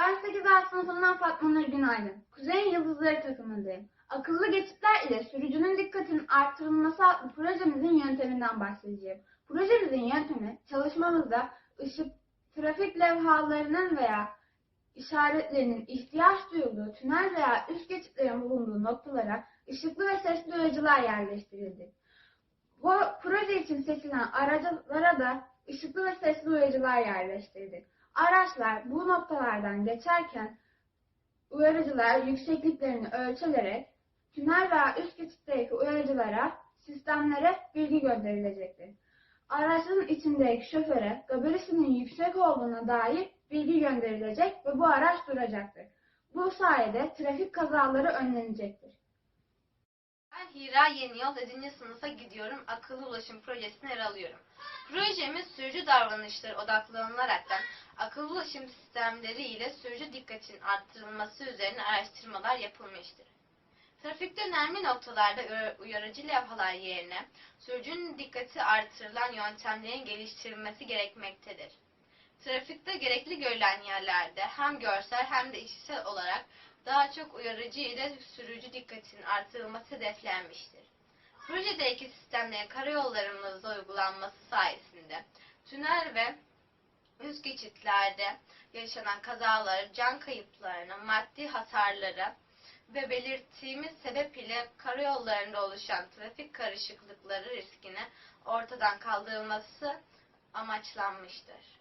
Ben 8A sınıfından Fatma Nur Günaydın. Kuzey'in Yıldızları takımındayım. Akıllı geçitler ile sürücünün dikkatinin artırılması adlı projemizin yönteminden bahsedeceğim. Projemizin yöntemi çalışmamızda ışık, trafik levhalarının veya işaretlerinin ihtiyaç duyulduğu tünel veya üst geçitlerin bulunduğu noktalara ışıklı ve sesli uyarıcılar yerleştirildi. Bu proje için seçilen araçlara da ışıklı ve sesli uyarıcılar yerleştirildi. Araçlar bu noktalardan geçerken uyarıcılar yüksekliklerini ölçülerek tünel veya üst geçitteki uyarıcılara, sistemlere bilgi gönderilecektir. Araçların içindeki şoföre gabarisinin yüksek olduğuna dair bilgi gönderilecek ve bu araç duracaktır. Bu sayede trafik kazaları önlenecektir. Ben Hira Yeniyol 7. sınıfa gidiyorum. Akıllı ulaşım projesine yer alıyorum. Projemiz sürücü davranışları odaklanaraktan akıllı ulaşım sistemleri ile sürücü dikkatinin arttırılması üzerine araştırmalar yapılmıştır. Trafikte önemli noktalarda uyar- uyarıcı levhalar yerine sürücünün dikkati artırılan yöntemlerin geliştirilmesi gerekmektedir. Trafikte gerekli görülen yerlerde hem görsel hem de işitsel olarak daha çok uyarıcı ile sürücü dikkatinin artırılması hedeflenmiştir. Projedeki sistemlerin karayollarımızda uygulanması sayesinde tünel ve üst geçitlerde yaşanan kazaları, can kayıplarını, maddi hasarları ve belirttiğimiz sebep ile karayollarında oluşan trafik karışıklıkları riskini ortadan kaldırılması amaçlanmıştır.